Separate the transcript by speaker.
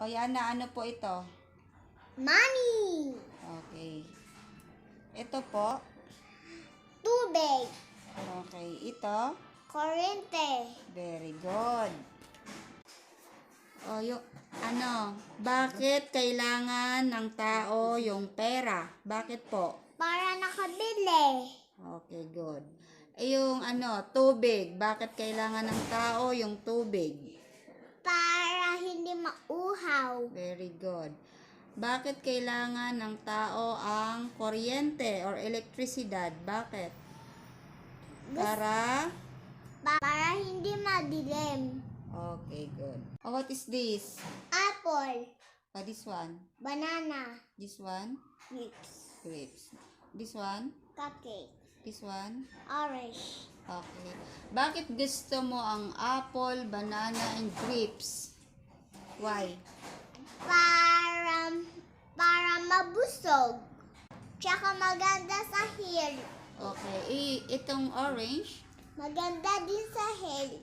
Speaker 1: O yan na, ano po ito?
Speaker 2: Money.
Speaker 1: Okay. Ito po.
Speaker 2: Tubig.
Speaker 1: Okay. Ito.
Speaker 2: Kuryente.
Speaker 1: Very good. O yung, ano, bakit kailangan ng tao yung pera? Bakit po?
Speaker 2: Para nakabili.
Speaker 1: Okay, good. Eh, yung ano, tubig. Bakit kailangan ng tao yung tubig?
Speaker 2: Hindi mauhaw.
Speaker 1: Very good. Bakit kailangan ng tao ang kuryente or elektrisidad? Bakit? Para?
Speaker 2: Para hindi madilim.
Speaker 1: Okay, good. Oh, what is this?
Speaker 2: Apple.
Speaker 1: Oh, this one?
Speaker 2: Banana.
Speaker 1: This one?
Speaker 2: Grapes.
Speaker 1: Grapes. This one?
Speaker 2: Cupcake.
Speaker 1: This one?
Speaker 2: Orange.
Speaker 1: Okay. Bakit gusto mo ang apple, banana, and grapes? Why?
Speaker 2: Para, para mabusog. Tsaka maganda sa hair.
Speaker 1: Okay. I, itong orange?
Speaker 2: Maganda din sa hair.